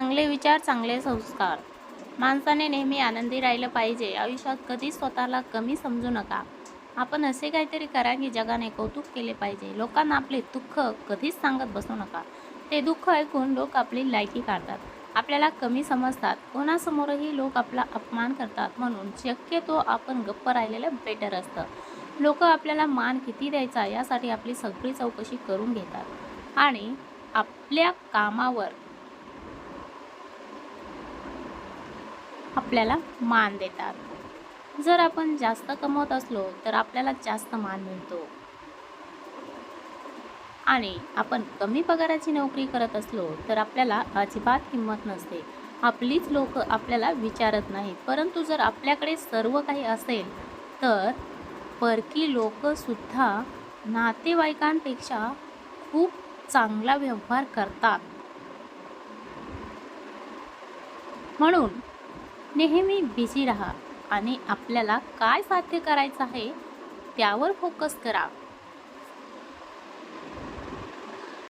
चांगले विचार चांगले संस्कार. माणसाने नेहमी आनंदी राहिलं पाहिजे. आयुष्यात कधीच स्वतःला कमी समजू नका. आपण असे काहीतरी करा की जगाने कौतुक केले पाहिजे. लोकांना आपले दुःख कधीच सांगत बसू नका. ते दुःख ऐकून लोक आपली लायकी काढतात. आपल्याला कमी समजतात. कोणासमोरही लोक आपला अपमान करतात म्हणून शक्यतो आपण गप्प राहिलेलं बेटर असतं. लोक आपल्याला मान किती द्यायचा यासाठी आपली सगळी चौकशी करून घेतात. आणि आपल्या कामावर आपल्याला मान देतात. जर आपण जास्त कमवत असलो तर आपल्याला जास्त मान मिळतो. आणि आपण कमी पगाराची नोकरी करत असलो तर आपल्याला अजिबात किंमत नसते. आपलीच लोक आपल्याला विचारत नाहीत. परंतु जर आपल्याकडे सर्व काही असेल तर परकी लोकसुद्धा नातेवाईकांपेक्षा खूप चांगला व्यवहार करतात. म्हणून नेहमी बिझी राहा आणि आपल्याला काय साध्य करायचं आहे त्यावर फोकस करा.